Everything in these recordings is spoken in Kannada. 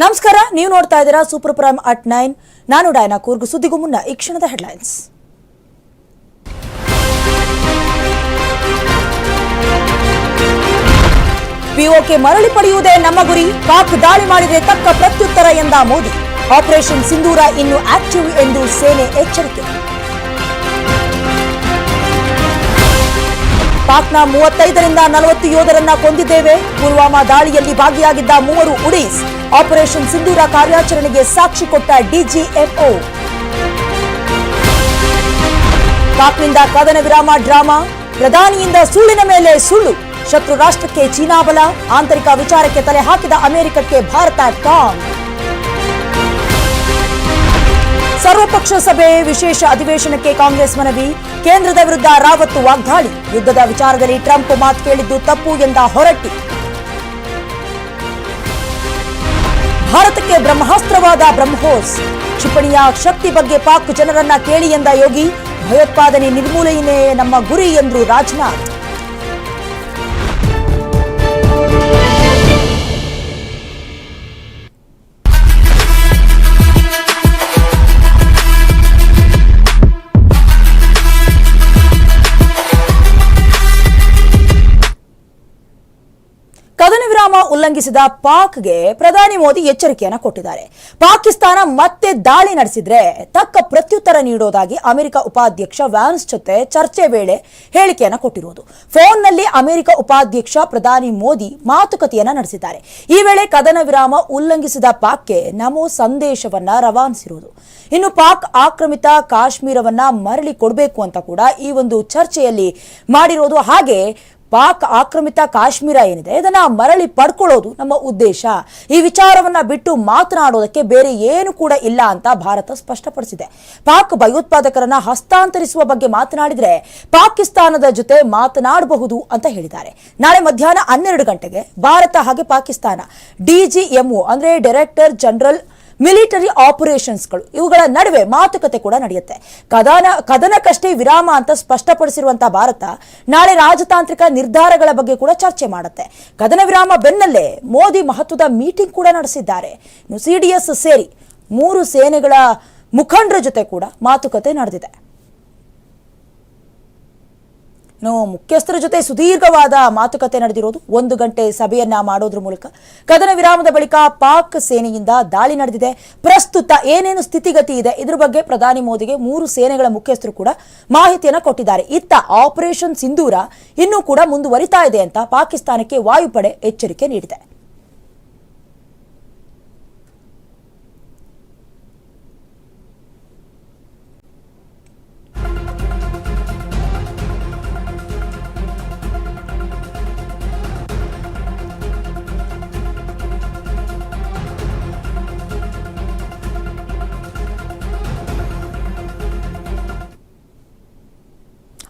ನಮಸ್ಕಾರ, ನೀವು ನೋಡ್ತಾ ಇದ್ದೀರಾ ಸೂಪರ್ ಪ್ರೈಮ್ ಅಟ್ ನೈನ್. ನಾನು ಡೈನಾ ಕೂರ್ಗು. ಸುದ್ದಿಗೂ ಮುನ್ನ ಈ ಕ್ಷಣದ ಹೆಡ್ಲೈನ್ಸ್. ಪಿಒಕೆ ಮರಳಿ ಪಡೆಯುವುದೇ ನಮ್ಮ ಗುರಿ. ಪಾಕ್ ದಾಳಿ ಮಾಡಿದರೆ ತಕ್ಕ ಪ್ರತ್ಯುತ್ತರ ಎಂದ ಮೋದಿ. ಆಪರೇಷನ್ ಸಿಂಧೂರ ಇನ್ನು ಆಕ್ಟಿವ್ ಎಂದು ಸೇನೆ ಎಚ್ಚರಿಕೆ. ಪಾಕ್ನ ಮೂವತ್ತೈದರಿಂದ ನಲವತ್ತು ಯೋಧರನ್ನ ಕೊಂದಿದ್ದೇವೆ. ಪುಲ್ವಾಮಾ ದಾಳಿಯಲ್ಲಿ ಭಾಗಿಯಾಗಿದ್ದ ಮೂವರು ಉಡೀಸ್. ಆಪರೇಷನ್ ಸಿಂಧೂರ ಕಾರ್ಯಾಚರಣೆಗೆ ಸಾಕ್ಷಿ ಕೊಟ್ಟ ಡಿಜಿಎಫ್ಒ. ಪಾಕ್ನಿಂದ ಕದನ ವಿರಾಮ ಡ್ರಾಮಾ, ಪ್ರಧಾನಿಯಿಂದ ಸುಳ್ಳಿನ ಮೇಲೆ ಸುಳ್ಳು, ಶತ್ರು ರಾಷ್ಟ್ರಕ್ಕೆ ಚೀನಾ ಬಲ ಆಂತರಿಕ ವಿಚಾರಕ್ಕೆ ತಲೆ ಹಾಕಿದ ಅಮೆರಿಕಕ್ಕೆ ಭಾರತ ಟಾಂಗ್. ಸರ್ವಪಕ್ಷ ಸಭೆ ವಿಶೇಷ ಅಧಿವೇಶನಕ್ಕೆ ಕಾಂಗ್ರೆಸ್ ಮನವಿ, ಕೇಂದ್ರದ ವಿರುದ್ಧ ರಾವತ್ ವಾಗ್ದಾಳಿ, ಯುದ್ಧದ ವಿಚಾರದಲ್ಲಿ ಟ್ರಂಪ್ ಮಾತು ಕೇಳಿದ್ದು ತಪ್ಪು ಎಂದ ಹೊರಟ್ಟಿ. ಭಾರತಕ್ಕೆ ಬ್ರಹ್ಮಾಸ್ತ್ರವಾದ ಬ್ರಹ್ಮೋಸ್. ಕ್ಷಿಪಣಿಯ ಶಕ್ತಿ ಬಗ್ಗೆ ಪಾಕ್ ಜನರನ್ನ ಕೇಳಿ ಎಂದ ಯೋಗಿ, ಭಯೋತ್ಪಾದನೆ ನಿರ್ಮೂಲನೆಯೇ ನಮ್ಮ ಗುರಿ ಎಂದ್ರು ರಾಜನಾಥ್. ಉಲ್ಲಂಘಿಸಿದ ಪಾಕ್ಗೆ ಪ್ರಧಾನಿ ಮೋದಿ ಎಚ್ಚರಿಕೆಯನ್ನು ಕೊಟ್ಟಿದ್ದಾರೆ. ಪಾಕಿಸ್ತಾನ ಮತ್ತೆ ದಾಳಿ ನಡೆಸಿದ್ರೆ ತಕ್ಕ ಪ್ರತ್ಯುತ್ತರ ನೀಡೋದಾಗಿ ಅಮೆರಿಕ ಉಪಾಧ್ಯಕ್ಷ ವ್ಯಾನ್ಸ್ ಜೊತೆ ಚರ್ಚೆ ವೇಳೆ ಹೇಳಿಕೆಯನ್ನ ಕೊಟ್ಟಿರುವುದು. ಫೋನ್ನಲ್ಲಿ ಅಮೆರಿಕ ಉಪಾಧ್ಯಕ್ಷ ಪ್ರಧಾನಿ ಮೋದಿ ಮಾತುಕತೆಯನ್ನ ನಡೆಸಿದ್ದಾರೆ. ಈ ವೇಳೆ ಕದನ ವಿರಾಮ ಉಲ್ಲಂಘಿಸಿದ ಪಾಕ್ಗೆ ನಮೋ ಸಂದೇಶವನ್ನ ರವಾನಿಸಿರುವುದು. ಇನ್ನು ಪಾಕ್ ಆಕ್ರಮಿತ ಕಾಶ್ಮೀರವನ್ನ ಮರಳಿ ಕೊಡಬೇಕು ಅಂತ ಕೂಡ ಈ ಒಂದು ಚರ್ಚೆಯಲ್ಲಿ ಮಾಡಿರೋದು. ಹಾಗೆ ಪಾಕ್ ಆಕ್ರಮಿತ ಕಾಶ್ಮೀರ ಏನಿದೆ, ಇದನ್ನ ಮರಳಿ ಪಡ್ಕೊಳ್ಳೋದು ನಮ್ಮ ಉದ್ದೇಶ. ಈ ವಿಚಾರವನ್ನ ಬಿಟ್ಟು ಮಾತನಾಡೋದಕ್ಕೆ ಬೇರೆ ಏನು ಕೂಡ ಇಲ್ಲ ಅಂತ ಭಾರತ ಸ್ಪಷ್ಟಪಡಿಸಿದೆ. ಪಾಕ್ ಭಯೋತ್ಪಾದಕರನ್ನ ಹಸ್ತಾಂತರಿಸುವ ಬಗ್ಗೆ ಮಾತನಾಡಿದ್ರೆ ಪಾಕಿಸ್ತಾನದ ಜೊತೆ ಮಾತನಾಡಬಹುದು ಅಂತ ಹೇಳಿದ್ದಾರೆ. ನಾಳೆ ಮಧ್ಯಾಹ್ನ ಹನ್ನೆರಡು ಗಂಟೆಗೆ ಭಾರತ ಹಾಗೆ ಪಾಕಿಸ್ತಾನ. ಡಿಜಿಎಂಒ ಅಂದ್ರೆ ಡೈರೆಕ್ಟರ್ ಜನರಲ್ ಮಿಲಿಟರಿ ಆಪರೇಷನ್ಸ್ಗಳು. ಇವುಗಳ ನಡುವೆ ಮಾತುಕತೆ ಕೂಡ ನಡೆಯುತ್ತೆ. ಕದನ ಕದನಕ್ಕಷ್ಟೇ ವಿರಾಮ ಅಂತ ಸ್ಪಷ್ಟಪಡಿಸಿರುವಂತಹ ಭಾರತ ನಾಳೆ ರಾಜತಾಂತ್ರಿಕ ನಿರ್ಧಾರಗಳ ಬಗ್ಗೆ ಕೂಡ ಚರ್ಚೆ ಮಾಡುತ್ತೆ. ಕದನ ವಿರಾಮ ಬೆನ್ನಲ್ಲೇ ಮೋದಿ ಮಹತ್ವದ ಮೀಟಿಂಗ್ ಕೂಡ ನಡೆಸಿದ್ದಾರೆ. ಸಿಡಿಎಸ್ ಸೇರಿ ಮೂರು ಸೇನೆಗಳ ಮುಖಂಡರ ಜೊತೆ ಕೂಡ ಮಾತುಕತೆ ನಡೆದಿದೆ. ಮುಖ್ಯಸ್ಥರ ಜೊತೆ ಸುದೀರ್ಘವಾದ ಮಾತುಕತೆ ನಡೆದಿರೋದು ಒಂದು ಗಂಟೆ ಸಭೆಯನ್ನ ಮಾಡೋದ್ರ ಮೂಲಕ. ಕದನ ವಿರಾಮದ ಬಳಿಕ ಪಾಕ್ ಸೇನೆಯಿಂದ ದಾಳಿ ನಡೆದಿದೆ. ಪ್ರಸ್ತುತ ಏನೇನು ಸ್ಥಿತಿಗತಿ ಇದೆ? ಇದ್ರ ಬಗ್ಗೆ ಪ್ರಧಾನಿ ಮೋದಿಗೆ ಮೂರು ಸೇನೆಗಳ ಮುಖ್ಯಸ್ಥರು ಕೂಡ ಮಾಹಿತಿಯನ್ನು ಕೊಟ್ಟಿದ್ದಾರೆ. ಇತ್ತ ಆಪರೇಷನ್ ಸಿಂಧೂರ ಇನ್ನೂ ಕೂಡ ಮುಂದುವರಿತಾ ಇದೆ ಅಂತ ಪಾಕಿಸ್ತಾನಕ್ಕೆ ವಾಯುಪಡೆ ಎಚ್ಚರಿಕೆ ನೀಡಿದೆ.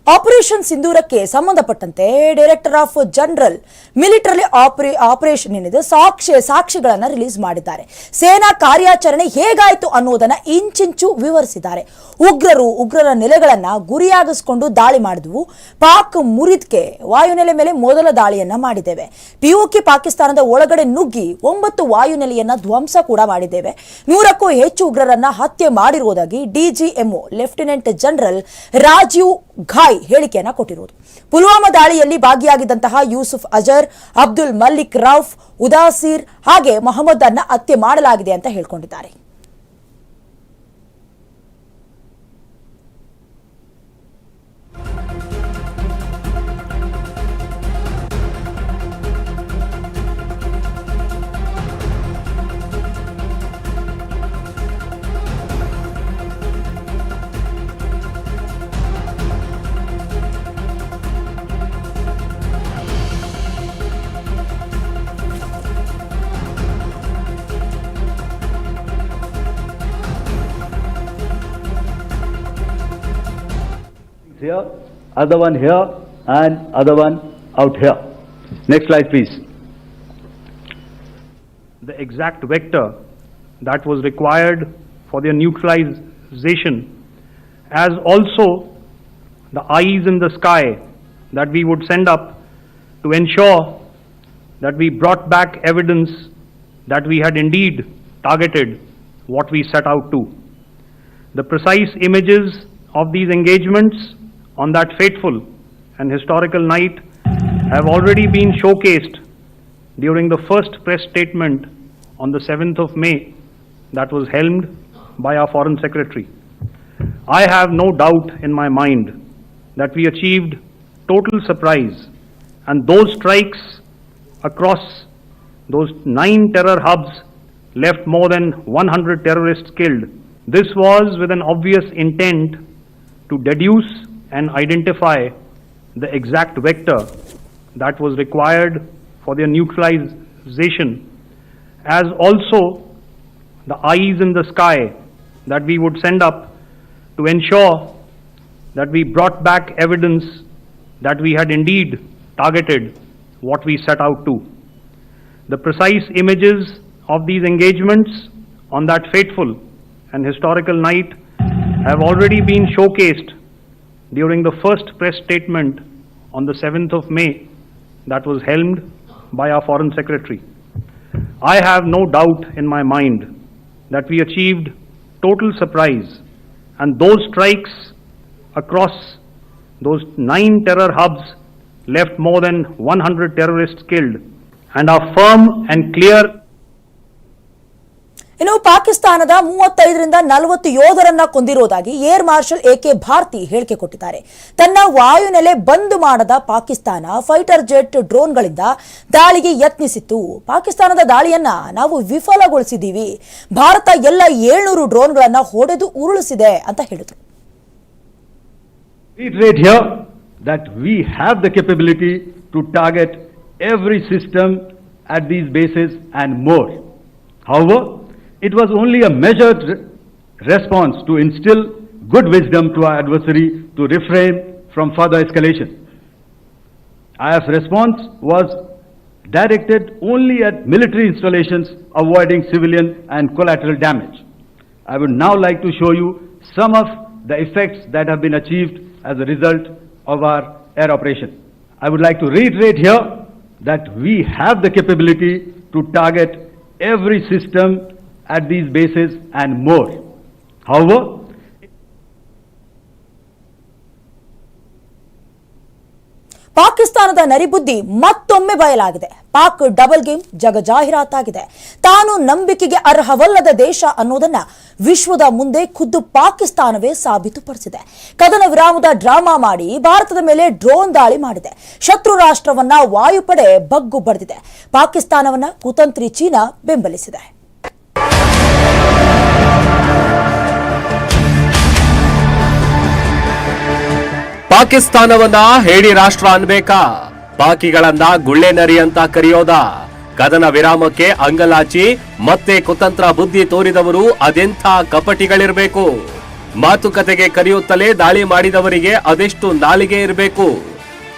ಆಪರೇಷನ್ ಸಿಂಧೂರಕ್ಕೆ ಸಂಬಂಧಪಟ್ಟಂತೆ director of general military operation ಏನಿದೆ, ಸಾಕ್ಷಿ, ಸಾಕ್ಷಿಗಳನ್ನು ರಿಲೀಸ್ ಮಾಡಿದ್ದಾರೆ. ಸೇನಾ ಕಾರ್ಯಾಚರಣೆ ಹೇಗಾಯಿತು ಅನ್ನೋದನ್ನ ಇಂಚಿಂಚು ವಿವರಿಸಿದ್ದಾರೆ. ಉಗ್ರರು ಉಗ್ರರ ನೆಲೆಗಳನ್ನು ಗುರಿಯಾಗಿಸಿಕೊಂಡು ದಾಳಿ ಮಾಡಿದ್ವು. ಪಾಕ್ ಮುರಿದ್ಕೆ ವಾಯುನೆಲೆ ಮೇಲೆ ಮೊದಲ ದಾಳಿಯನ್ನ ಮಾಡಿದ್ದೇವೆ. ಪಿಒಕೆ ಪಾಕಿಸ್ತಾನದ ಒಳಗಡೆ ನುಗ್ಗಿ ಒಂಬತ್ತು ವಾಯುನೆಲೆಯನ್ನ ಧ್ವಂಸ ಕೂಡ ಮಾಡಿದ್ದೇವೆ. ನೂರಕ್ಕೂ ಹೆಚ್ಚು ಉಗ್ರರನ್ನ ಹತ್ಯೆ ಮಾಡಿರುವುದಾಗಿ DGMO lieutenant general Rajiv Ghai ಹೇಳಿಕೆಯನ್ನ ಕೊಟ್ಟಿರುವುದು. ಪುಲ್ವಾಮಾ ದಾಳಿಯಲ್ಲಿ ಭಾಗಿಯಾಗಿದ್ದಂತಹ ಯೂಸುಫ್ ಅಜರ್, ಅಬ್ದುಲ್ ಮಲ್ಲಿಕ್ ರೌಫ್, ಉದಾಸೀರ್ ಹಾಗೆ ಮೊಹಮ್ಮದ್ ಅನ್ನ ಹತ್ಯೆ ಮಾಡಲಾಗಿದೆ ಅಂತ ಹೇಳ್ಕೊಂಡಿದ್ದಾರೆ. Other one here, and other one out here. Next slide, please. the exact vector that was required for their neutralization, as also the eyes in the sky that we would send up to ensure that we brought back evidence that we had indeed targeted what we set out to. The precise images of these engagements on that fateful and historical night have already been showcased during the first press statement on the 7th of May that was helmed by our Foreign Secretary. I have no doubt in my mind that we achieved total surprise and those strikes across those nine terror hubs left more than 100 terrorists killed. This was with an obvious intent to deduce and identify the exact vector that was required for their neutralization, as also the eyes in the sky that we would send up to ensure that we brought back evidence that we had indeed targeted what we set out to. The precise images of these engagements on that fateful and historical night have already been showcased during the first press statement on the 7th of May that was helmed by our Foreign Secretary. I have no doubt in my mind that we achieved total surprise and those strikes across those nine terror hubs left more than 100 terrorists killed and our firm and clear ಇನ್ನು ಪಾಕಿಸ್ತಾನದ ಮೂವತ್ತೈದರಿಂದ ನಲವತ್ತು ಯೋಧರನ್ನ ಕೊಂದಿರುವುದಾಗಿ air marshal A K Bharti ಹೇಳಿಕೆ ಕೊಟ್ಟಿದ್ದಾರೆ. ತನ್ನ ವಾಯುನೆಲೆ ಬಂದ್ ಮಾಡದ ಪಾಕಿಸ್ತಾನ ಫೈಟರ್ ಜೆಟ್ ಡ್ರೋನ್ಗಳಿಂದ ದಾಳಿಗೆ ಯತ್ನಿಸಿತ್ತು. ಪಾಕಿಸ್ತಾನದ ದಾಳಿಯನ್ನ ನಾವು ವಿಫಲಗೊಳಿಸಿದ್ದೀವಿ. ಭಾರತ ಎಲ್ಲ ಏಳ್ನೂರು ಡ್ರೋನ್ಗಳನ್ನ ಹೊಡೆದು ಉರುಳಿಸಿದೆ ಅಂತ ಹೇಳಿದರು. However, it was only a measured re- response to instill good wisdom to our adversary to refrain from further escalation. IF's response was directed only at military installations, avoiding civilian and collateral damage. I would now like to show you some of the effects that have been achieved as a result of our air operation. I would like to reiterate here that we have the capability to target every system at these bases and more. However, ಪಾಕಿಸ್ತಾನದ ನರಿಬುದ್ಧಿ ಮತ್ತೊಮ್ಮೆ ಬಯಲಾಗಿದೆ. ಪಾಕ್ ಡಬಲ್ ಗೇಮ್ ಜಗ ಜಾಹೀರಾತಾಗಿದೆ. ತಾನು ನಂಬಿಕೆಗೆ ಅರ್ಹವಲ್ಲದ ದೇಶ ಅನ್ನೋದನ್ನ ವಿಶ್ವದ ಮುಂದೆ ಖುದ್ದು ಪಾಕಿಸ್ತಾನವೇ ಸಾಬೀತುಪಡಿಸಿದೆ. ಕದನ ವಿರಾಮದ ಡ್ರಾಮಾ ಮಾಡಿ ಭಾರತದ ಮೇಲೆ ಡ್ರೋನ್ ದಾಳಿ ಮಾಡಿದೆ. ಶತ್ರು ರಾಷ್ಟ್ರವನ್ನ ವಾಯುಪಡೆ ಬಗ್ಗು ಬಡಿದಿದೆ. ಪಾಕಿಸ್ತಾನವನ್ನ ಕುತಂತ್ರಿ ಚೀನಾ ಬೆಂಬಲಿಸಿದೆ. ಪಾಕಿಸ್ತಾನವನ್ನ ಹೇಳಿ ರಾಷ್ಟ್ರ ಅನ್ಬೇಕಾ? ಪಾಕಿಗಳನ್ನ ಗುಳ್ಳೆ ನರಿ ಅಂತ ಕರೆಯೋದ? ಕದನ ವಿರಾಮಕ್ಕೆ ಅಂಗಲಾಚಿ, ಮತ್ತೆ ಕುತಂತ್ರ ಬುದ್ಧಿ ತೋರಿದವರು ಅದೆಂಥ ಕಪಟಿಗಳಿರಬೇಕು? ಮಾತುಕತೆಗೆ ಕರೆಯುತ್ತಲೇ ದಾಳಿ ಮಾಡಿದವರಿಗೆ ಅದೆಷ್ಟು ನಾಲಿಗೆ ಇರಬೇಕು?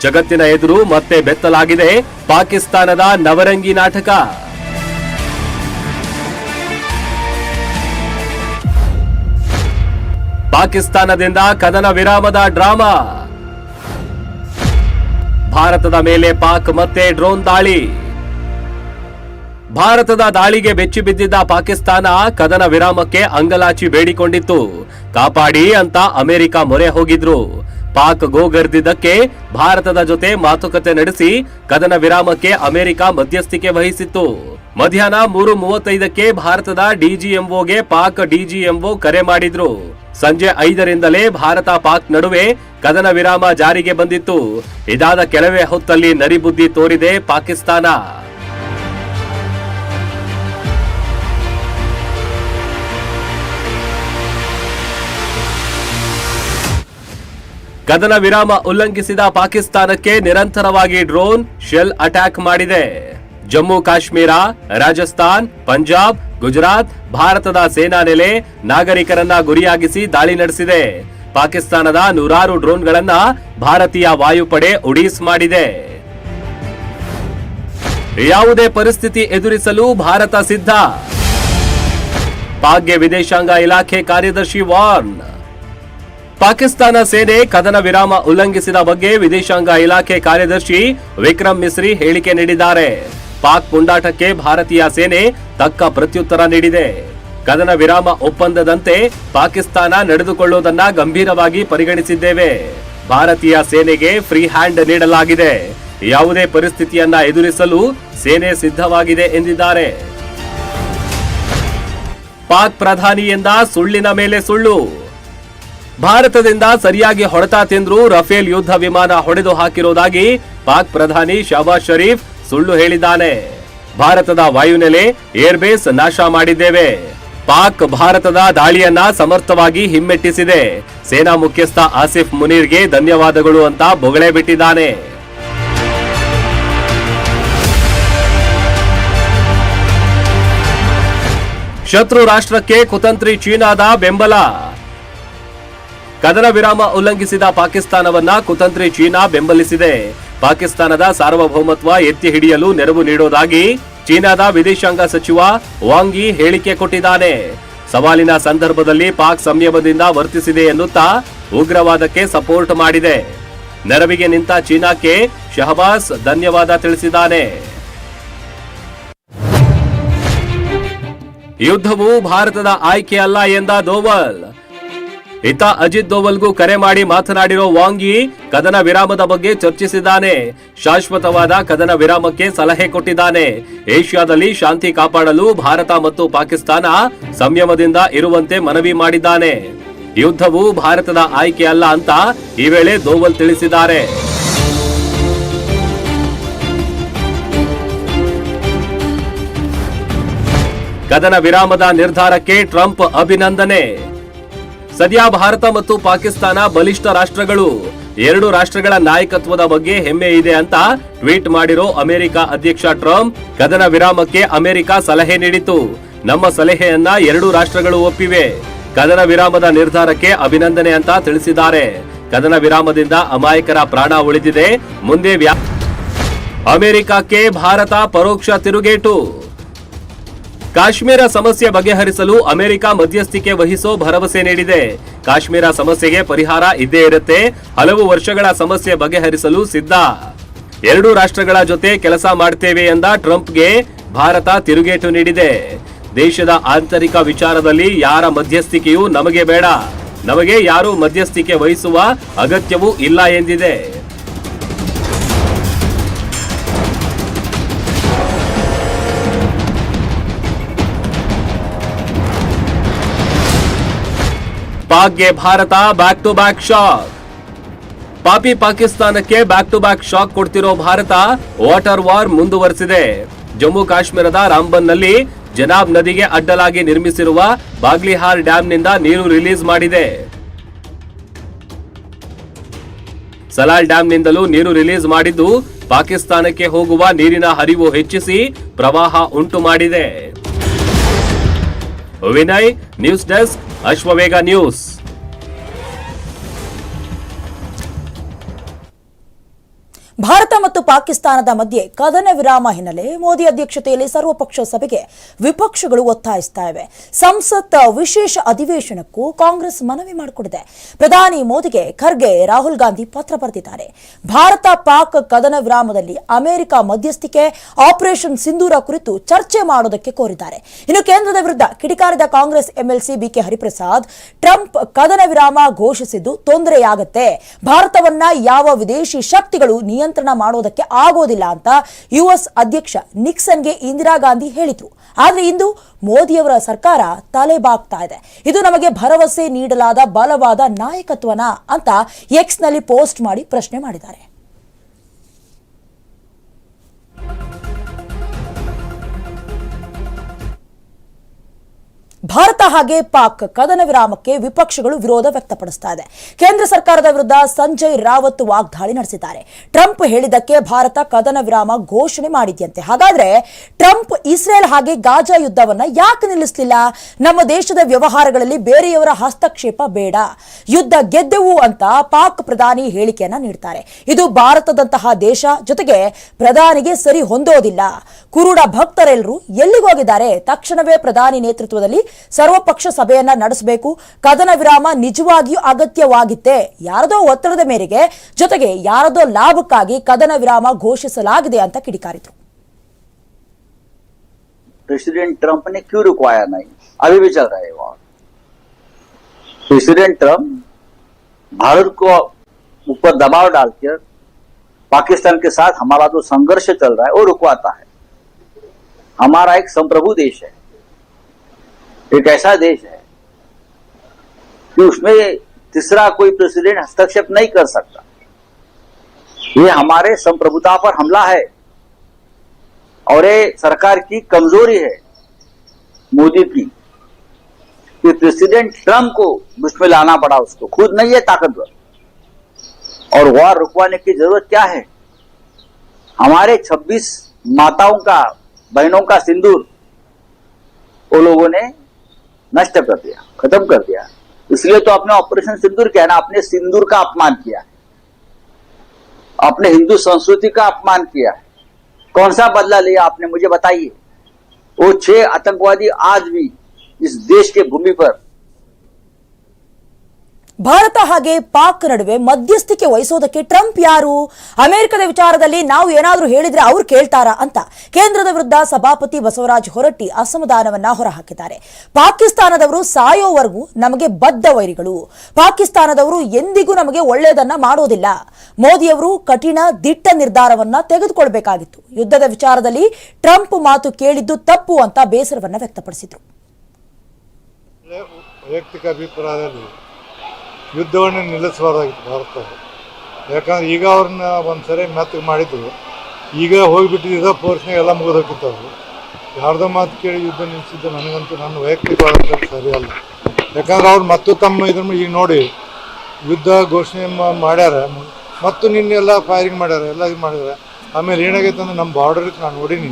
ಜಗತ್ತಿನ ಎದುರು ಮತ್ತೆ ಬೆತ್ತಲಾಗಿದೆ ಪಾಕಿಸ್ತಾನದ ನವರಂಗಿ ನಾಟಕ. ಪಾಕಿಸ್ತಾನದಿಂದ ಕದನ ವಿರಾಮದ ಡ್ರಾಮಾ. ಭಾರತದ ಮೇಲೆ ಪಾಕ್ ಮತ್ತೆ ಡ್ರೋನ್ ದಾಳಿ. ಭಾರತದ ದಾಳಿಗೆ ಬೆಚ್ಚಿ ಬಿದ್ದಿದ್ದ ಪಾಕಿಸ್ತಾನ ಕದನ ವಿರಾಮಕ್ಕೆ ಅಂಗಲಾಚಿ ಬೇಡಿಕೊಂಡಿತ್ತು. ಕಾಪಾಡಿ ಅಂತ ಅಮೆರಿಕ ಮೊರೆ ಹೋಗಿದ್ರು. ಪಾಕ್ ಗೋಗರ್ದಿದ್ದಕ್ಕೆ ಭಾರತದ ಜೊತೆ ಮಾತುಕತೆ ನಡೆಸಿ ಕದನ ವಿರಾಮಕ್ಕೆ ಅಮೆರಿಕ ಮಧ್ಯಸ್ಥಿಕೆ ವಹಿಸಿತ್ತು. ಮಧ್ಯಾಹ್ನ ಮೂರು ಮೂವತ್ತೈದಕ್ಕೆ ಭಾರತದ ಡಿಜಿಎಂಒಗೆ ಪಾಕ್ ಡಿಜಿಎಂಒ ಕರೆ ಮಾಡಿದ್ರು. ಸಂಜೆ ಐದರಿಂದಲೇ ಭಾರತ ಪಾಕ್ ನಡುವೆ ಕದನ ವಿರಾಮ ಜಾರಿಗೆ ಬಂದಿತ್ತು. ಇದಾದ ಕೆಲವೇ ಹೊತ್ತಲ್ಲಿ ನರಿಬುದ್ಧಿ ತೋರಿದೆ ಪಾಕಿಸ್ತಾನ. ಕದನ ವಿರಾಮ ಉಲ್ಲಂಘಿಸಿದ ಪಾಕಿಸ್ತಾನಕ್ಕೆ ನಿರಂತರವಾಗಿ ಡ್ರೋನ್ ಶೆಲ್ ಅಟ್ಯಾಕ್ ಮಾಡಿದೆ. ಜಮ್ಮು ಕಾಶ್ಮೀರ, ರಾಜಸ್ಥಾನ್, ಪಂಜಾಬ್ ಗುಜರಾತ್ ಭಾರತದ ಸೇನಾ ನೆಲೆ ನಾಗರಿಕರನ್ನ ಗುರಿಯಾಗಿಸಿ ದಾಳಿ ನಡೆಸಿದೆ. ಪಾಕಿಸ್ತಾನದ ನೂರಾರು ಡ್ರೋನ್ಗಳನ್ನ ಭಾರತೀಯ ವಾಯುಪಡೆ ಉಡೀಸ್ ಮಾಡಿದೆ. ಯಾವುದೇ ಪರಿಸ್ಥಿತಿ ಎದುರಿಸಲು ಭಾರತ ಸಿದ್ಧ. ಪಾಕ್ಗೆ ವಿದೇಶಾಂಗ ಇಲಾಖೆ ಕಾರ್ಯದರ್ಶಿ ವಾರ್ನ್. ಪಾಕಿಸ್ತಾನ ಸೇನೆ ಕದನ ವಿರಾಮ ಉಲ್ಲಂಘಿಸಿದ ಬಗ್ಗೆ ವಿದೇಶಾಂಗ ಇಲಾಖೆ ಕಾರ್ಯದರ್ಶಿ ವಿಕ್ರಮ್ ಮಿಸ್ರಿ ಹೇಳಿಕೆ ನೀಡಿದ್ದಾರೆ. ಪಾಕ್ ಪುಂಡಾಟಕ್ಕೆ ಭಾರತೀಯ ಸೇನೆ ತಕ್ಕ ಪ್ರತ್ಯುತ್ತರ ನೀಡಿದೆ. ಕದನ ವಿರಾಮ ಒಪ್ಪಂದದಂತೆ ಪಾಕಿಸ್ತಾನ ನಡೆದುಕೊಳ್ಳುವುದನ್ನ ಗಂಭೀರವಾಗಿ ಪರಿಗಣಿಸಿದ್ದೇವೆ. ಭಾರತೀಯ ಸೇನೆಗೆ ಫ್ರೀ ಹ್ಯಾಂಡ್ ನೀಡಲಾಗಿದೆ. ಯಾವುದೇ ಪರಿಸ್ಥಿತಿಯನ್ನ ಎದುರಿಸಲು ಸೇನೆ ಸಿದ್ಧವಾಗಿದೆ ಎಂದಿದ್ದಾರೆ. ಪಾಕ್ ಪ್ರಧಾನಿಯಿಂದ ಸುಳ್ಳಿನ ಮೇಲೆ ಸುಳ್ಳು. ಭಾರತದಿಂದ ಸರಿಯಾಗಿ ಹೊಡೆತ ತಿಂದ್ರೂ ರಫೇಲ್ ಯುದ್ಧ ವಿಮಾನ ಹೊಡೆದು ಹಾಕಿರುವುದಾಗಿ ಪಾಕ್ ಪ್ರಧಾನಿ ಶಹಬಾಜ್ ಶರೀಫ್ ಸುಳ್ಳು ಹೇಳಿದ್ದಾನೆ. ಭಾರತದ ವಾಯುನೆಲೆ, ಏರ್ಬೇಸ್ ನಾಶ ಮಾಡಿದ್ದೇವೆ. ಪಾಕ್ ಭಾರತದ ದಾಳಿಯನ್ನ ಸಮರ್ಥವಾಗಿ ಹಿಮ್ಮೆಟ್ಟಿಸಿದೆ. ಸೇನಾ ಮುಖ್ಯಸ್ಥ ಆಸಿಫ್ ಮುನೀರ್ಗೆ ಧನ್ಯವಾದಗಳು ಅಂತ ಬೊಗಳೆ ಬಿಟ್ಟಿದ್ದಾನೆ. ಶತ್ರು ರಾಷ್ಟ್ರಕ್ಕೆ ಕುತಂತ್ರಿ ಚೀನಾದ ಬೆಂಬಲ. ಕದನ ವಿರಾಮ ಉಲ್ಲಂಘಿಸಿದ ಪಾಕಿಸ್ತಾನವನ್ನ ಕುತಂತ್ರಿ ಚೀನಾ ಬೆಂಬಲಿಸಿದೆ. ಪಾಕಿಸ್ತಾನದ ಸಾರ್ವಭೌಮತ್ವ ಎತ್ತಿ ಹಿಡಿಯಲು ನೆರವು ನೀಡೋದಾಗಿ ಚೀನಾದ ವಿದೇಶಾಂಗ ಸಚಿವ ವಾಂಗಿ ಹೇಳಿಕೆ ಕೊಟ್ಟಿದ್ದಾನೆ. ಸವಾಲಿನ ಸಂದರ್ಭದಲ್ಲಿ ಪಾಕ್ ಸಂಯಮದಿಂದ ವರ್ತಿಸಿದೆ ಎನ್ನುತ್ತಾ ಉಗ್ರವಾದಕ್ಕೆ ಸಪೋರ್ಟ್ ಮಾಡಿದೆ. ನೆರವಿಗೆ ನಿಂತ ಚೀನಾಕ್ಕೆ ಶಹಬಾಸ್ ಧನ್ಯವಾದ ತಿಳಿಸಿದ್ದಾನೆ. ಯುದ್ಧವು ಭಾರತದ ಆಯ್ಕೆ ಅಲ್ಲ ಎಂದ ದೋವಲ್. ಇತ ಅಜಿತ್ ದೋವಲ್ಗೂ ಕರೆ ಮಾಡಿ ಮಾತನಾಡಿರೋ ವಾಂಗಿ ಕದನ ವಿರಾಮದ ಬಗ್ಗೆ ಚರ್ಚಿಸಿದ್ದಾನೆ. ಶಾಶ್ವತವಾದ ಕದನ ವಿರಾಮಕ್ಕೆ ಸಲಹೆ ಕೊಟ್ಟಿದ್ದಾನೆ. ಏಷ್ಯಾದಲ್ಲಿ ಶಾಂತಿ ಕಾಪಾಡಲು ಭಾರತ ಮತ್ತು ಪಾಕಿಸ್ತಾನ ಸಂಯಮದಿಂದ ಇರುವಂತೆ ಮನವಿ ಮಾಡಿದ್ದಾನೆ. ಯುದ್ಧವು ಭಾರತದ ಆಯ್ಕೆ ಅಲ್ಲ ಅಂತ ಈ ವೇಳೆ ದೋವಲ್ ತಿಳಿಸಿದ್ದಾರೆ. ಕದನ ವಿರಾಮದ ನಿರ್ಧಾರಕ್ಕೆ ಟ್ರಂಪ್ ಅಭಿನಂದನೆ. ಸದ್ಯ ಭಾರತ ಮತ್ತು ಪಾಕಿಸ್ತಾನ ಬಲಿಷ್ಠ ರಾಷ್ಟ್ರಗಳು. ಎರಡು ರಾಷ್ಟ್ರಗಳ ನಾಯಕತ್ವದ ಬಗ್ಗೆ ಹೆಮ್ಮೆ ಇದೆ ಅಂತ ಟ್ವೀಟ್ ಮಾಡಿರೋ ಅಮೆರಿಕ ಅಧ್ಯಕ್ಷ ಟ್ರಂಪ್ ಕದನ ವಿರಾಮಕ್ಕೆ ಅಮೆರಿಕ ಸಲಹೆ ನೀಡಿತು ನಮ್ಮ ಸಲಹೆಯನ್ನ ಎರಡು ರಾಷ್ಟ್ರಗಳು ಒಪ್ಪಿವೆ. ಕದನ ವಿರಾಮದ ನಿರ್ಧಾರಕ್ಕೆ ಅಭಿನಂದನೆ ಅಂತ ತಿಳಿಸಿದ್ದಾರೆ. ಕದನ ವಿರಾಮದಿಂದ ಅಮಾಯಕರ ಪ್ರಾಣ ಉಳಿದಿದೆ. ಮುಂದೆ ವ್ಯಾ ಅಮೆರಿಕಕ್ಕೆ ಭಾರತ ಪರೋಕ್ಷ ತಿರುಗೇಟು. ಕಾಶ್ಮೀರ ಸಮಸ್ಯೆ ಬಗೆಹರಿಸಲು ಅಮೆರಿಕ ಮಧ್ಯಸ್ಥಿಕೆ ವಹಿಸೋ ಭರವಸೆ ನೀಡಿದೆ. ಕಾಶ್ಮೀರ ಸಮಸ್ಯೆಗೆ ಪರಿಹಾರ ಇದ್ದೇ ಇರುತ್ತೆ. ಹಲವು ವರ್ಷಗಳ ಸಮಸ್ಯೆ ಬಗೆಹರಿಸಲು ಸಿದ್ಧ. ಎರಡು ರಾಷ್ಟ್ರಗಳ ಜೊತೆ ಕೆಲಸ ಮಾಡ್ತೇವೆ ಎಂದ ಟ್ರಂಪ್ಗೆ ಭಾರತ ತಿರುಗೇಟು ನೀಡಿದೆ. ದೇಶದ ಆಂತರಿಕ ವಿಚಾರದಲ್ಲಿ ಯಾರ ಮಧ್ಯಸ್ಥಿಕೆಯೂ ನಮಗೆ ಬೇಡ. ನಮಗೆ ಯಾರೂ ಮಧ್ಯಸ್ಥಿಕೆ ವಹಿಸುವ ಅಗತ್ಯವೂ ಇಲ್ಲ ಎಂದಿದೆ. ಪಾಕ್ಗೆ Bharat back to back shock ಪಾಪಿ ಪಾಕಿಸ್ತಾನಕ್ಕೆ ಬ್ಯಾಕ್ ಟು ಬ್ಯಾಕ್ ಶಾಕ್ ಕೊಡ್ತಿರೋ ಭಾರತ ವಾಟರ್ ವಾರ್ ಮುಂದುವರೆಸಿದೆ. ಜಮ್ಮು ಕಾಶ್ಮೀರದ ರಾಂಬನ್ನಲ್ಲಿ ಜನಾಬ್ ನದಿಗೆ ಅಡ್ಡಲಾಗಿ ನಿರ್ಮಿಸಿರುವ ಬಾಗ್ಲಿಹಾರ್ ಡ್ಯಾಂನಿಂದ ನೀರು ರಿಲೀಸ್ ಮಾಡಿದೆ. ಸಲಾಲ್ ಡ್ಯಾಂನಿಂದಲೂ ನೀರು ರಿಲೀಸ್ ಮಾಡಿದ್ದು ಪಾಕಿಸ್ತಾನಕ್ಕೆ ಹೋಗುವ ನೀರಿನ ಹರಿವು ಹೆಚ್ಚಿಸಿ ಪ್ರವಾಹ ಉಂಟು ಮಾಡಿದೆ. Vinay news desk Ashwavega news Bharat ಮತ್ತು ಪಾಕಿಸ್ತಾನದ ಮಧ್ಯೆ ಕದನ ವಿರಾಮ ಹಿನ್ನೆಲೆ ಮೋದಿ ಅಧ್ಯಕ್ಷತೆಯಲ್ಲಿ ಸರ್ವಪಕ್ಷ ಸಭೆಗೆ ವಿಪಕ್ಷಗಳು ಒತ್ತಾಯಿಸ್ತಾ ಇವೆ. ಸಂಸತ್ ವಿಶೇಷ ಅಧಿವೇಶನಕ್ಕೂ ಕಾಂಗ್ರೆಸ್ ಮನವಿ ಮಾಡಿಕೊಂಡಿದೆ. ಪ್ರಧಾನಿ ಮೋದಿಗೆ ಖರ್ಗೆ, ರಾಹುಲ್ ಗಾಂಧಿ ಪತ್ರ ಬರೆದಿದ್ದಾರೆ. ಭಾರತ ಪಾಕ್ ಕದನ ವಿರಾಮದಲ್ಲಿ ಅಮೆರಿಕ ಮಧ್ಯಸ್ಥಿಕೆ ಆಪರೇಷನ್ ಸಿಂಧೂರ ಕುರಿತು ಚರ್ಚೆ ಮಾಡೋದಕ್ಕೆ ಕೋರಿದ್ದಾರೆ. ಇನ್ನು ಕೇಂದ್ರದ ವಿರುದ್ಧ ಕಿಡಿಕಾರಿದ Congress MLC B K Hariprasad, Trump ಕದನ ವಿರಾಮ ಘೋಷಿಸಿದ್ದು ತೊಂದರೆಯಾಗತ್ತೆ. ಭಾರತವನ್ನ ಯಾವ ವಿದೇಶಿ ಶಕ್ತಿಗಳು ನಿಯಂತ್ರಣ ಮಾಡೋದಕ್ಕೆ ಆಗೋದಿಲ್ಲ ಅಂತ ಯುಎಸ್ ಅಧ್ಯಕ್ಷ ನಿಕ್ಸನ್ಗೆ ಇಂದಿರಾ ಗಾಂಧಿ ಹೇಳಿದ್ರು. ಆದ್ರೆ ಇಂದು ಮೋದಿಯವರ ಸರ್ಕಾರ ತಲೆಬಾಗ್ತಾ ಇದೆ. ಇದು ನಮಗೆ ಭರವಸೆ ನೀಡಲಾದ ಬಲವಾದ ನಾಯಕತ್ವನ ಅಂತ ಎಕ್ಸ್ನಲ್ಲಿ ಪೋಸ್ಟ್ ಮಾಡಿ ಪ್ರಶ್ನೆ ಮಾಡಿದ್ದಾರೆ. ಭಾರತ ಹಾಗೆ ಪಾಕ್ ಕದನ ವಿರಾಮಕ್ಕೆ ವಿಪಕ್ಷಗಳು ವಿರೋಧ ವ್ಯಕ್ತಪಡಿಸ್ತಾ ಇದೆ. ಕೇಂದ್ರ ಸರ್ಕಾರದ ವಿರುದ್ಧ ಸಂಜಯ್ ರಾವತ್ ವಾಗ್ದಾಳಿ ನಡೆಸಿದ್ದಾರೆ. ಟ್ರಂಪ್ ಹೇಳಿದ್ದಕ್ಕೆ ಭಾರತ ಕದನ ವಿರಾಮ ಘೋಷಣೆ ಮಾಡಿದ್ಯಂತೆ. ಹಾಗಾದ್ರೆ ಟ್ರಂಪ್ ಇಸ್ರೇಲ್ ಹಾಗೆ ಗಾಜಾ ಯುದ್ಧವನ್ನ ಯಾಕೆ ನಿಲ್ಲಿಸಲಿಲ್ಲ? ನಮ್ಮ ದೇಶದ ವ್ಯವಹಾರಗಳಲ್ಲಿ ಬೇರೆಯವರ ಹಸ್ತಕ್ಷೇಪ ಬೇಡ. ಯುದ್ಧ ಗೆದ್ದೆವು ಅಂತ ಪಾಕ್ ಪ್ರಧಾನಿ ಹೇಳಿಕೆಯನ್ನ ನೀಡ್ತಾರೆ. ಇದು ಭಾರತದಂತಹ ದೇಶ ಜೊತೆಗೆ ಪ್ರಧಾನಿಗೆ ಸರಿ ಹೊಂದೋದಿಲ್ಲ. ಕುರುಡ ಭಕ್ತರೆಲ್ಲರೂ ಎಲ್ಲಿಗೋಗಿದ್ದಾರೆ ತಕ್ಷಣವೇ ಪ್ರಧಾನಿ ನೇತೃತ್ವದಲ್ಲಿ ಸರ್ವಪಕ್ಷ ಸಭೆಯನ್ನ ನಡೆಸಬೇಕು ಕದನ ವಿರಾಮ ನಿಜವಾಗಿಯೂ ಅಗತ್ಯವಾಗಿತ್ತೆ ಯಾರದೋ ಒತ್ತಡದ ಮೇರೆಗೆ ಜೊತೆಗೆ ಯಾರದೋ ಲಾಭಕ್ಕಾಗಿ ಕದನ ವಿರಾಮ ಘೋಷಿಸಲಾಗಿದೆ ಅಂತ ಕಿಡಿಕಾರಿದ್ರು प्रेसिडेंट ट्रंप ने क्यों रुकवाया नहीं अभी भी चल रहा है वॉर प्रेसिडेंट ट्रंप भारत को ऊपर दबाव डालकर पाकिस्तान के साथ हमारा जो संघर्ष चल रहा है वो रुकवाता है हमारा एक संप्रभु देश है एक ऐसा देश है कि उसमें तीसरा कोई प्रेसिडेंट हस्तक्षेप नहीं कर सकता। ये हमारे संप्रभुता पर हमला है और ये सरकार की कमज़ोरी है मोदी की कि प्रेसिडेंट ट्रंप को बीच में लाना पड़ा उसको। खुद नहीं है ताकतवर। और वॉर रुकवाने की ज़रूरत क्या है? हमारे 26 माताओं का, बहनों का सिंदूर, वो लोगों ने नष्ट कर दिया, खत्म कर दिया। इसलिए तो आपने ऑपरेशन सिंदूर किया ना, आपने सिंदूर का अपमान किया। आपने हिंदू संस्कृति का अपमान किया। कौन सा बदला लिया आपने, मुझे बताइए। वो छह आतंकवादी आज भी इस देश के भूमि पर ಭಾರತ ಹಾಗೆ ಪಾಕ್ ನಡುವೆ ಮಧ್ಯಸ್ಥಿಕೆ ವಹಿಸೋದಕ್ಕೆ ಟ್ರಂಪ್ ಯಾರು? ಅಮೆರಿಕದ ವಿಚಾರದಲ್ಲಿ ನಾವು ಏನಾದರೂ ಹೇಳಿದ್ರೆ ಅವ್ರು ಕೇಳ್ತಾರಾ ಅಂತ ಕೇಂದ್ರದ ವಿರುದ್ಧ ಸಭಾಪತಿ ಬಸವರಾಜ್ ಹೊರಟ್ಟಿ ಅಸಮಾಧಾನವನ್ನ ಹೊರಹಾಕಿದ್ದಾರೆ. ಪಾಕಿಸ್ತಾನದವರು ಸಾಯೋವರೆಗೂ ನಮಗೆ ಬದ್ಧ ವೈರಿಗಳು. ಪಾಕಿಸ್ತಾನದವರು ಎಂದಿಗೂ ನಮಗೆ ಒಳ್ಳೆಯದನ್ನ ಮಾಡೋದಿಲ್ಲ. ಮೋದಿಯವರು ಕಠಿಣ ದಿಟ್ಟ ನಿರ್ಧಾರವನ್ನ ತೆಗೆದುಕೊಳ್ಬೇಕಾಗಿತ್ತು. ಯುದ್ಧದ ವಿಚಾರದಲ್ಲಿ ಟ್ರಂಪ್ ಮಾತು ಕೇಳಿದ್ದು ತಪ್ಪು ಅಂತ ಬೇಸರವನ್ನ ವ್ಯಕ್ತಪಡಿಸಿದರು. ಯುದ್ಧವನ್ನು ನಿಲ್ಲಿಸಬಾರ್ದಾಗಿತ್ತು ಭಾರತ. ಯಾಕಂದ್ರೆ ಈಗ ಅವ್ರನ್ನ ಒಂದು ಸರಿ ಮೆತ್ತಗೆ ಮಾಡಿದ್ರು. ಈಗ ಹೋಗಿಬಿಟ್ಟಿದ್ದ ಫೋರ್ಸ್ನಾಗ ಎಲ್ಲ ಮುಗಿದು ಹೋಗಿತ್ತು ಅವರು ಯಾರ್ದೋ ಮಾತು ಕೇಳಿ ಯುದ್ಧ ನಿಲ್ಲಿಸಿದ್ದು ನನಗಂತೂ ನನ್ನ ವೈಯಕ್ತಿಕವಾದಂಥ ಸರಿ ಅಲ್ಲ. ಯಾಕಂದ್ರೆ ಅವ್ರು ಮತ್ತು ತಮ್ಮ ಇದ್ರ ಈಗ ನೋಡಿ, ಯುದ್ಧ ಘೋಷಣೆ ಮಾಡ್ಯಾರ. ಮತ್ತು ನಿನ್ನೆಲ್ಲ ಫೈರಿಂಗ್ ಮಾಡ್ಯಾರ, ಎಲ್ಲ ಇದು ಮಾಡಿದಾರೆ. ಆಮೇಲೆ ಏನಾಗೈತೆ ಅಂದ್ರೆ ನಮ್ಮ ಬಾರ್ಡರ್ಗೆ ನಾನು ನೋಡೀನಿ.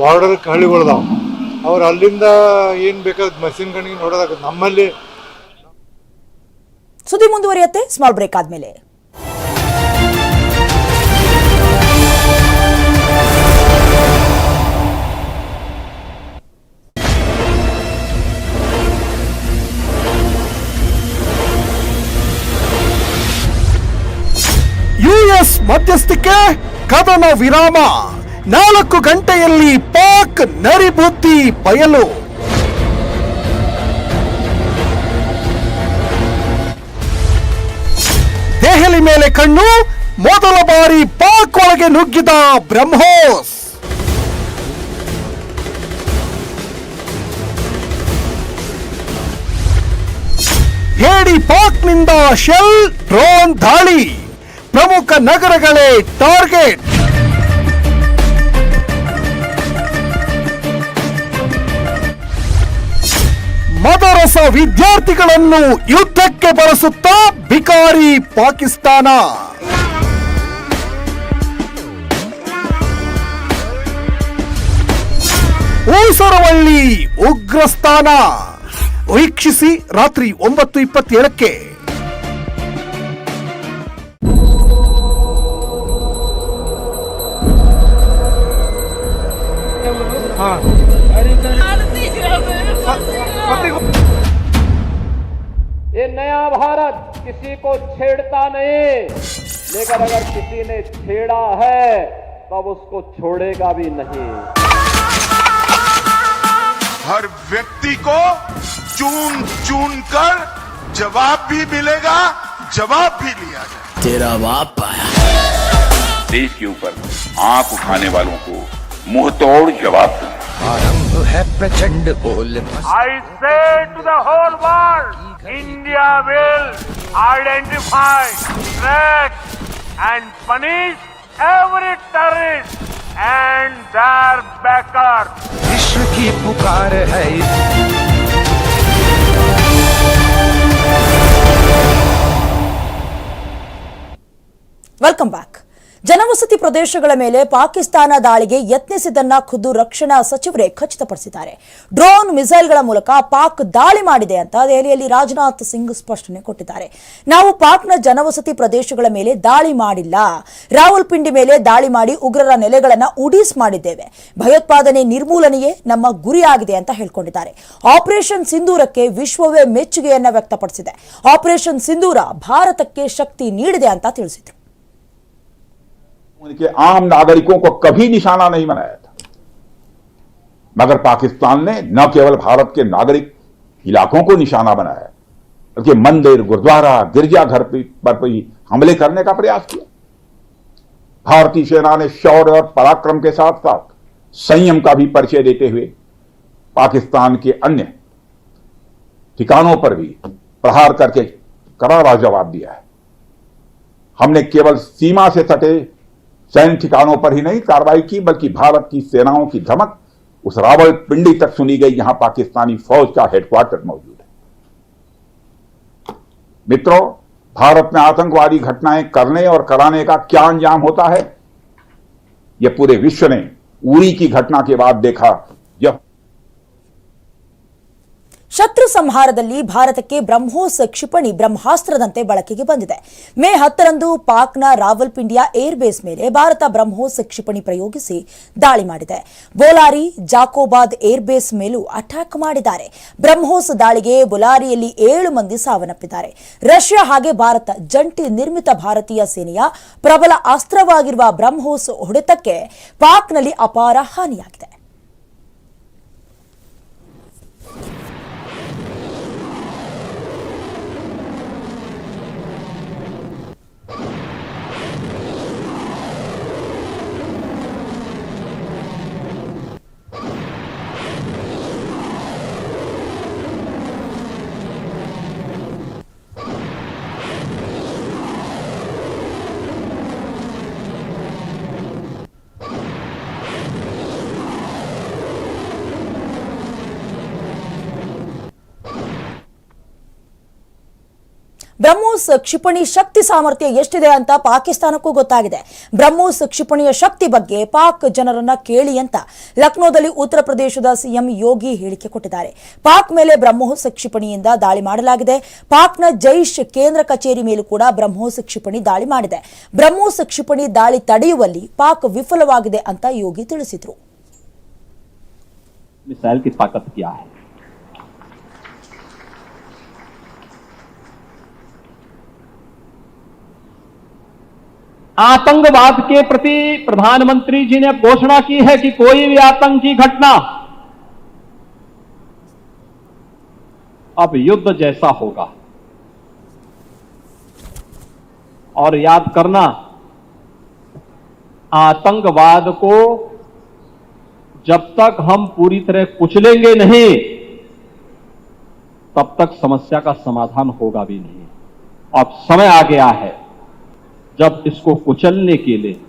ಬಾರ್ಡರ್ ಹಳ್ಳಿಗಳ್ದಾವ. ಅವ್ರು ಅಲ್ಲಿಂದ ಏನು ಬೇಕಾದ ಮಷಿನ್ ಗಣಿಗೆ ನೋಡೋದಾಗ ನಮ್ಮಲ್ಲಿ ಸುದ್ದಿ ಮುಂದುವರಿಯುತ್ತೆ. ಸ್ಮಾಲ್ ಬ್ರೇಕ್ ಆದ್ಮೇಲೆ. ಯುಎಸ್ ಮಧ್ಯಸ್ಥಿಕೆ ಕದನ ವಿರಾಮ. ನಾಲ್ಕು ಗಂಟೆಯಲ್ಲಿ ಪಾಕ್ ನರಿಬುದ್ಧಿ ಬಯಲು. ದೆಹಲಿ ಮೇಲೆ ಕಣ್ಣು, ಮೊದಲ ಬಾರಿ ಪಾಕ್ ಒಳಗೆ ನುಗ್ಗಿದ ಬ್ರಹ್ಮೋಸ್. ಹೇಡಿ ಪಾಕ್ನಿಂದ ಶೆಲ್, ಡ್ರೋನ್, ದಾಳಿ. ಪ್ರಮುಖ ನಗರಗಳೇ ಟಾರ್ಗೆಟ್. ಮದರಸ ವಿದ್ಯಾರ್ಥಿಗಳನ್ನು ಯುದ್ಧಕ್ಕೆ ಬಳಸುತ್ತಾ ಬಿಕಾರಿ ಪಾಕಿಸ್ತಾನ. ಊಸರವಳ್ಳಿ ಉಗ್ರಸ್ಥಾನ. ವೀಕ್ಷಿಸಿ ರಾತ್ರಿ ಒಂಬತ್ತು ಇಪ್ಪತ್ತೇಳಕ್ಕೆ. नया भारत किसी को छेड़ता नहीं। लेकिन अगर किसी ने छेड़ा है तब उसको छोड़ेगा भी नहीं। हर व्यक्ति को चून चून कर जवाब भी मिलेगा जवाब भी लिया जाए। तेरा बाप देश के ऊपर आँख उठाने वालों को मुँह तोड़ जवाब आरंभ है प्रचंड बोल I say to the whole world India will identify track and punish every terrorist and their backer विश्व की पुकार है वेलकम बैक ಜನವಸತಿ ಪ್ರದೇಶಗಳ ಮೇಲೆ ಪಾಕಿಸ್ತಾನ ದಾಳಿಗೆ ಯತ್ನಿಸಿದ್ದನ್ನ ಖುದ್ದು ರಕ್ಷಣಾ ಸಚಿವರೇ ಖಚಿತಪಡಿಸಿದ್ದಾರೆ. ಡ್ರೋನ್ ಮಿಸೈಲ್ಗಳ ಮೂಲಕ ಪಾಕ್ ದಾಳಿ ಮಾಡಿದೆ ಅಂತ ದೆಹಲಿಯಲ್ಲಿ ರಾಜನಾಥ್ ಸಿಂಗ್ ಸ್ಪಷ್ಟನೆ ಕೊಟ್ಟಿದ್ದಾರೆ. ನಾವು ಪಾಕ್ನ ಜನವಸತಿ ಪ್ರದೇಶಗಳ ಮೇಲೆ ದಾಳಿ ಮಾಡಿಲ್ಲ. ರಾವಲ್ಪಿಂಡಿ ಮೇಲೆ ದಾಳಿ ಮಾಡಿ ಉಗ್ರರ ನೆಲೆಗಳನ್ನ ಉಡೀಸ್ ಮಾಡಿದ್ದೇವೆ. ಭಯೋತ್ಪಾದನೆ ನಿರ್ಮೂಲನೆಯೇ ನಮ್ಮ ಗುರಿಯಾಗಿದೆ ಅಂತ ಹೇಳಿಕೊಂಡಿದ್ದಾರೆ. ಆಪರೇಷನ್ ಸಿಂಧೂರಕ್ಕೆ ವಿಶ್ವವೇ ಮೆಚ್ಚುಗೆಯನ್ನ ವ್ಯಕ್ತಪಡಿಸಿದೆ. ಆಪರೇಷನ್ ಸಿಂಧೂರ ಭಾರತಕ್ಕೆ ಶಕ್ತಿ ನೀಡಿದೆ ಅಂತ ತಿಳಿಸಿದ್ರು. उनके आम नागरिकों को कभी निशाना नहीं बनाया था। मगर पाकिस्तान ने न केवल भारत के नागरिक इलाकों को निशाना बनाया, बल्कि मंदिर, गुरुद्वारा गिरजाघर पर भी हमले करने का प्रयास किया। भारतीय सेना ने शौर्य और पराक्रम के साथ साथ संयम का भी परिचय देते हुए पाकिस्तान के अन्य ठिकानों पर भी प्रहार करके करारा जवाब दिया है। हमने केवल सीमा से सटे सैन्य ठिकानों पर ही नहीं कार्रवाई की, बल्कि भारत की सेनाओं की धमक उस रावल पिंडी तक सुनी गई। जहाँ पाकिस्तानी फौज का हेडक्वार्टर मौजूद है। मित्रों, भारत में आतंकवादी घटनाएँ करने और कराने का क्या अंजाम होता है? यह पूरे विश्व ने उरी की घटना के बाद देखा। ಶತ್ರು ಸಂಹಾರದಲ್ಲಿ ಭಾರತಕ್ಕೆ ಬ್ರಹ್ಮೋಸ್ ಕ್ಷಿಪಣಿ ಬ್ರಹ್ಮಾಸ್ತ್ರದಂತೆ ಬಳಕೆಗೆ ಬಂದಿದೆ. ಮೇ ಹತ್ತರಂದು ಪಾಕ್ನ ರಾವಲ್ಪಿಂಡಿಯಾ ಏರ್ಬೇಸ್ ಮೇಲೆ ಭಾರತ ಬ್ರಹ್ಮೋಸ್ ಕ್ಷಿಪಣಿ ಪ್ರಯೋಗಿಸಿ ದಾಳಿ ಮಾಡಿದೆ. ಬೋಲಾರಿ ಜಾಕೋಬಾದ್ ಏರ್ಬೇಸ್ ಮೇಲೂ ಅಟ್ಯಾಕ್ ಮಾಡಿದ್ದಾರೆ. ಬ್ರಹ್ಮೋಸ್ ದಾಳಿಗೆ ಬೊಲಾರಿಯಲ್ಲಿ ಏಳು ಮಂದಿ ಸಾವನ್ನಪ್ಪಿದ್ದಾರೆ. ರಷ್ಯಾ ಹಾಗೆ ಭಾರತ ಜಂಟಿ ನಿರ್ಮಿತ ಭಾರತೀಯ ಸೇನೆಯ ಪ್ರಬಲ ಅಸ್ತ್ರವಾಗಿರುವ ಬ್ರಹ್ಮೋಸ್ ಹೊಡೆತಕ್ಕೆ ಪಾಕ್ನಲ್ಲಿ ಅಪಾರ ಹಾನಿಯಾಗಿದೆ. ಬ್ರಹ್ಮೋಸ್ ಕ್ಷಿಪಣಿ ಶಕ್ತಿ ಸಾಮರ್ಥ್ಯ ಎಷ್ಟಿದೆ ಅಂತ ಪಾಕಿಸ್ತಾನಕ್ಕೂ ಗೊತ್ತಾಗಿದೆ. ಬ್ರಹ್ಮೋಸ್ ಕ್ಷಿಪಣಿಯ ಶಕ್ತಿ ಬಗ್ಗೆ ಪಾಕ್ ಜನರನ್ನ ಕೇಳಿ ಅಂತ ಲಕ್ನೋದಲ್ಲಿ ಉತ್ತರ ಪ್ರದೇಶದ ಸಿಎಂ ಯೋಗಿ ಹೇಳಿಕೆ ಕೊಟ್ಟಿದ್ದಾರೆ. ಪಾಕ್ ಮೇಲೆ ಬ್ರಹ್ಮೋಸ್ ಕ್ಷಿಪಣಿಯಿಂದ ದಾಳಿ ಮಾಡಲಾಗಿದೆ. ಪಾಕ್ನ ಜೈಷ್ ಕೇಂದ್ರ ಕಚೇರಿ ಮೇಲೂ ಕೂಡ ಬ್ರಹ್ಮೋಸ್ ಕ್ಷಿಪಣಿ ದಾಳಿ ಮಾಡಿದೆ. ಬ್ರಹ್ಮೋಸ್ ಕ್ಷಿಪಣಿ ದಾಳಿ ತಡೆಯುವಲ್ಲಿ ಪಾಕ್ ವಿಫಲವಾಗಿದೆ ಅಂತ ಯೋಗಿ ತಿಳಿಸಿದರು. आतंकवाद के प्रति प्रधानमंत्री जी ने घोषणा की है कि कोई भी आतंकी घटना अब युद्ध जैसा होगा। और याद करना, आतंकवाद को जब तक हम पूरी तरह कुचलेंगे नहीं, तब तक समस्या का समाधान होगा भी नहीं। अब समय आ गया है। जब इसको कुचलने के लिए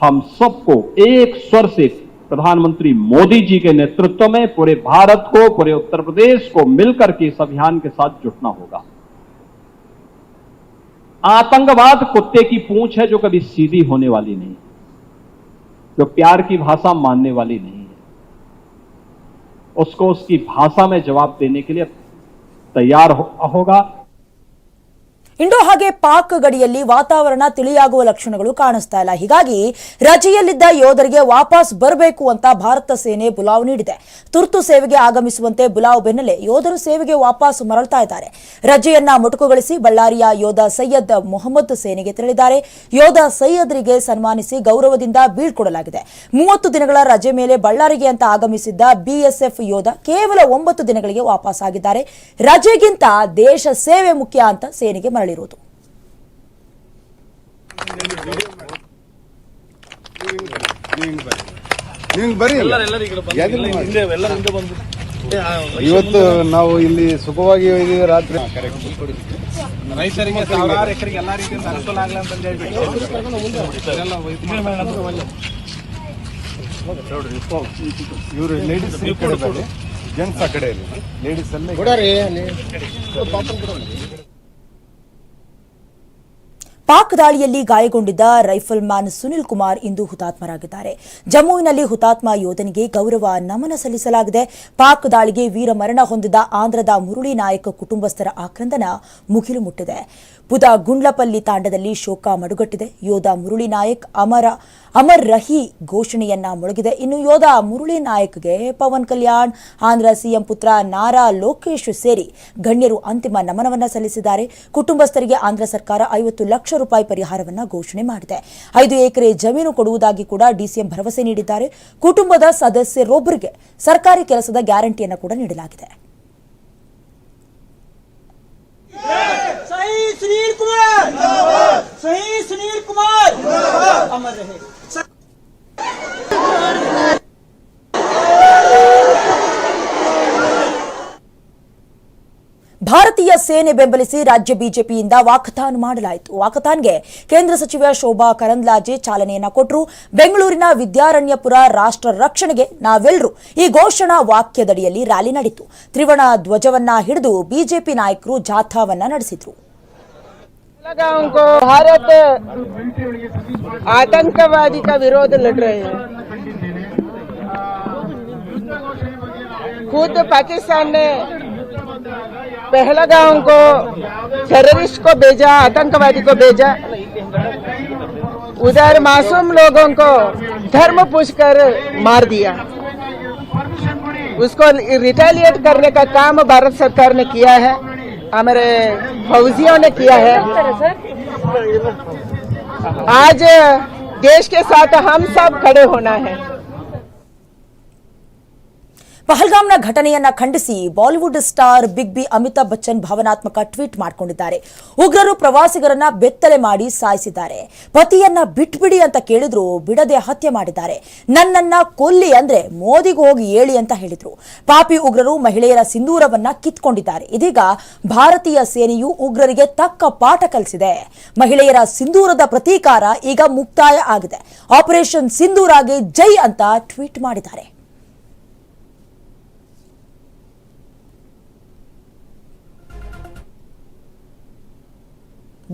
हम सबको एक स्वर से प्रधानमंत्री मोदी जी के नेतृत्व में पूरे भारत को पूरे उत्तर प्रदेश को मिलकर के इस अभियान के साथ जुटना होगा। आतंकवाद कुत्ते की पूंछ है जो कभी सीधी होने वाली नहीं जो प्यार की भाषा मानने वाली नहीं है। उसको उसकी भाषा में जवाब देने के लिए तैयार हो, होगा। ಇಂಡೋ ಹಾಗೆ ಪಾಕ್ ಗಡಿಯಲ್ಲಿ ವಾತಾವರಣ ತಿಳಿಯಾಗುವ ಲಕ್ಷಣಗಳು ಕಾಣಿಸ್ತಾ ಇಲ್ಲ. ಹೀಗಾಗಿ ರಜೆಯಲ್ಲಿದ್ದ ಯೋಧರಿಗೆ ವಾಪಸ್ ಬರಬೇಕು ಅಂತ ಭಾರತ ಸೇನೆ ಬುಲಾವ್ ನೀಡಿದೆ. ತುರ್ತು ಸೇವೆಗೆ ಆಗಮಿಸುವಂತೆ ಬುಲಾವ್ ಬೆನ್ನಲ್ಲೇ ಯೋಧರು ಸೇವೆಗೆ ವಾಪಸ್ ಮರಳ್ತಾ ಇದ್ದಾರೆ. ರಜೆಯನ್ನ ಮೊಟಕುಗೊಳಿಸಿ ಬಳ್ಳಾರಿಯ ಯೋಧ ಸೈಯದ್ ಮೊಹಮ್ಮದ್ ಸೇನೆಗೆ ತೆರಳಿದ್ದಾರೆ. ಯೋಧ ಸೈಯದ್ರಿಗೆ ಸನ್ಮಾನಿಸಿ ಗೌರವದಿಂದ ಬೀಳ್ಕೊಡಲಾಗಿದೆ. ಮೂವತ್ತು ದಿನಗಳ ರಜೆ ಮೇಲೆ ಬಳ್ಳಾರಿಗೆ ಅಂತ ಆಗಮಿಸಿದ್ದ ಬಿಎಸ್ಎಫ್ ಯೋಧ ಕೇವಲ ಒಂಬತ್ತು ದಿನಗಳಿಗೆ ವಾಪಸ್ ಆಗಿದ್ದಾರೆ. ರಜೆಗಿಂತ ದೇಶ ಸೇವೆ ಮುಖ್ಯ ಅಂತ ಸೇನೆಗೆ ಮರಳಿರುವುದು ಇವತ್ತು ನಾವು ಇಲ್ಲಿ ಸುಖವಾಗಿ ಹೋಗಿದ್ದೀವಿ ರಾತ್ರಿ ರೈತರಿಗೆ ಸಾವಿರಾರು ಎಕರೆಗೆ ಎಲ್ಲಾ ರೀತಿಯಿಂದ ಅನುಕೂಲ ಆಗಲಿ ಅಂತ ಇವರು ಲೇಡೀಸ್ ಜೆಂಟ್ಸ್ ಆ ಕಡೆ ಲೇಡೀಸ್ ಎಲ್ಲ ಪಾಕ್ ದಾಳಿಯಲ್ಲಿ ಗಾಯಗೊಂಡಿದ್ದ ರೈಫಲ್ ಮ್ಯಾನ್ ಸುನಿಲ್ ಕುಮಾರ್ ಇಂದು ಹುತಾತ್ಮರಾಗಿದ್ದಾರೆ. ಜಮ್ಮುವಿನಲ್ಲಿ ಹುತಾತ್ಮ ಯೋಧನಿಗೆ ಗೌರವ ನಮನ ಸಲ್ಲಿಸಲಾಗಿದೆ. ಪಾಕ್ ದಾಳಿಗೆ ವೀರ ಮರಣ ಹೊಂದಿದ ಆಂಧ್ರದ ಮುರುಳಿ ನಾಯಕ ಕುಟುಂಬಸ್ಥರ ಆಕ್ರಂದನ ಮುಗಿಲು ಮುಟ್ಟಿದೆ. ಬುಧ ಗುಂಡ್ಲಪಲ್ಲಿ ತಾಂಡದಲ್ಲಿ ಶೋಕ ಮಡುಗಟ್ಟಿದೆ. ಯೋಧ ಮುರುಳಿ ನಾಯಕ್, ಅಮರ, ಅಮರ್ ರಹಿ ಘೋಷಣೆಯನ್ನ ಮೊಳಗಿದೆ. ಇನ್ನು ಯೋಧ ಮುರುಳಿ ನಾಯಕ್ಗೆ ಪವನ್ ಕಲ್ಯಾಣ್, ಆಂಧ್ರ ಸಿಎಂ ಪುತ್ರ ನಾರಾ ಲೋಕೇಶ್ ಸೇರಿ ಗಣ್ಯರು ಅಂತಿಮ ನಮನವನ್ನ ಸಲ್ಲಿಸಿದ್ದಾರೆ. ಕುಟುಂಬಸ್ಥರಿಗೆ ಆಂಧ್ರ ಸರ್ಕಾರ ಐವತ್ತು ಲಕ್ಷ ರೂಪಾಯಿ ಪರಿಹಾರವನ್ನ ಘೋಷಣೆ ಮಾಡಿದೆ. ಐದು ಎಕರೆ ಜಮೀನು ಕೊಡುವುದಾಗಿ ಕೂಡ ಡಿಸಿಎಂ ಭರವಸೆ ನೀಡಿದ್ದಾರೆ. ಕುಟುಂಬದ ಸದಸ್ಯರೊಬ್ಬರಿಗೆ ಸರ್ಕಾರಿ ಕೆಲಸದ ಗ್ಯಾರಂಟಿಯನ್ನು ಕೂಡ ನೀಡಲಾಗಿದೆ. अमर रहे ಭಾರತೀಯ ಸೇನೆ ಬೆಂಬಲಿಸಿ ರಾಜ್ಯ ಬಿಜೆಪಿಯಿಂದ ವಾಕಥಾನ್ ಮಾಡಲಾಯಿತು ವಾಕಥಾನ್ಗೆ ಕೇಂದ್ರ ಸಚಿವ ಶೋಭಾ ಕರಂದ್ಲಾಜೆ ಚಾಲನೆಯನ್ನ ಕೊಟ್ಟರು ಬೆಂಗಳೂರಿನ ವಿದ್ಯಾರಣ್ಯಪುರ ರಾಷ್ಟ್ರ ರಕ್ಷಣೆಗೆ ನಾವೆಲ್ಲರೂ ಈ ಘೋಷಣಾ ವಾಕ್ಯದಡಿಯಲ್ಲಿ ರ್ಯಾಲಿ ನಡೆಯಿತು ತ್ರಿವರ್ಣ ಧ್ವಜವನ್ನ ಹಿಡಿದು ಬಿಜೆಪಿ ನಾಯಕರು ಜಾಥಾವನ್ನ ನಡೆಸಿದ್ರು गाँव को भारत आतंकवादी का विरोध लड़ रहे हैं। खुद पाकिस्तान ने पहला पहलगांव को टेररिस्ट को भेजा, आतंकवादी को भेजा। उधर मासूम लोगों को धर्म पूछ कर मार दिया। उसको रिटेलिएट करने का काम भारत सरकार ने किया है। हमारे फौजियों ने किया है। आज देश के साथ हम सब खड़े होना है। ಪಹಲ್ಗಾಮ್ನ ಘಟನೆಯನ್ನ ಖಂಡಿಸಿ Bollywood star big B Amitabh Bachchan ಭಾವನಾತ್ಮಕ ಟ್ವೀಟ್ ಮಾಡಿಕೊಂಡಿದ್ದಾರೆ. ಉಗ್ರರು ಪ್ರವಾಸಿಗರನ್ನ ಬೆತ್ತಲೆ ಮಾಡಿ ಸಾಯಿಸಿದ್ದಾರೆ. ಪತಿಯನ್ನ ಬಿಟ್ಬಿಡಿ ಅಂತ ಕೇಳಿದ್ರು, ಬಿಡದೆ ಹತ್ಯೆ ಮಾಡಿದ್ದಾರೆ. ನನ್ನನ್ನ ಕೊಲ್ಲಿ ಅಂದ್ರೆ ಮೋದಿಗೆ ಹೋಗಿ ಹೇಳಿ ಅಂತ ಹೇಳಿದ್ರು. ಪಾಪಿ ಉಗ್ರರು ಮಹಿಳೆಯರ ಸಿಂಧೂರವನ್ನ ಕಿತ್ಕೊಂಡಿದ್ದಾರೆ. ಇದೀಗ ಭಾರತೀಯ ಸೇನೆಯು ಉಗ್ರರಿಗೆ ತಕ್ಕ ಪಾಠ ಕಲಿಸಿದೆ. ಮಹಿಳೆಯರ ಸಿಂಧೂರದ ಪ್ರತೀಕಾರ ಈಗ ಮುಕ್ತಾಯ ಆಗಿದೆ. ಆಪರೇಷನ್ ಸಿಂಧೂರಾಗೆ ಜೈ ಅಂತ ಟ್ವೀಟ್ ಮಾಡಿದ್ದಾರೆ.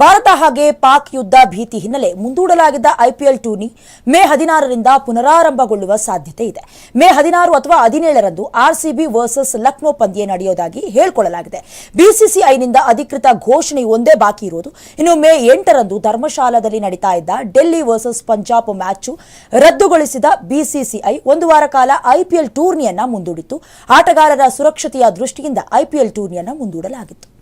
ಭಾರತ ಹಾಗೆ ಪಾಕ್ ಯುದ್ಧ ಭೀತಿ ಹಿನ್ನೆಲೆ ಮುಂದೂಡಲಾಗಿದ್ದ ಐಪಿಎಲ್ ಟೂರ್ನಿ ಮೇ ಹದಿನಾರರಿಂದ ಪುನರಾರಂಭಗೊಳ್ಳುವ ಸಾಧ್ಯತೆ ಇದೆ. ಮೇ ಹದಿನಾರು ಅಥವಾ ಹದಿನೇಳರಂದು ಆರ್ಸಿಬಿ ವರ್ಸಸ್ ಲಕ್ನೋ ಪಂದ್ಯ ನಡೆಯೋದಾಗಿ ಹೇಳಿಕೊಳ್ಳಲಾಗಿದೆ. ಬಿಸಿಸಿಐನಿಂದ ಅಧಿಕೃತ ಘೋಷಣೆ ಒಂದೇ ಬಾಕಿ ಇರುವುದು ಇನ್ನು ಮೇ ಎಂಟರಂದು ಧರ್ಮಶಾಲಾದಲ್ಲಿ ನಡೀತಾ ಇದ್ದ ಡೆಲ್ಲಿ ವರ್ಸಸ್ ಪಂಜಾಬ್ ಮ್ಯಾಚ್ ರದ್ದುಗೊಳಿಸಿದ ಬಿಸಿಸಿಐ ಒಂದು ವಾರ ಕಾಲ ಐಪಿಎಲ್ ಟೂರ್ನಿಯನ್ನ ಮುಂದೂಡಿತ್ತು. ಆಟಗಾರರ ಸುರಕ್ಷತೆಯ ದೃಷ್ಟಿಯಿಂದ ಐಪಿಎಲ್ ಟೂರ್ನಿಯನ್ನ ಮುಂದೂಡಲಾಗಿತ್ತು.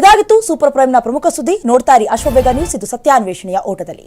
ಇದಾಗಿತ್ತು. ಸೂಪರ್ ಪ್ರೈಮ್ನ ಪ್ರಮುಖ ಸುದ್ದಿ ನೋಡ್ತಾರಿ ಅಶ್ವಬೇಗ ನ್ಯೂಸ್ ಇದು ಸತ್ಯಾನ್ವೇಷಣೆಯ ಓಟದಲ್ಲಿ.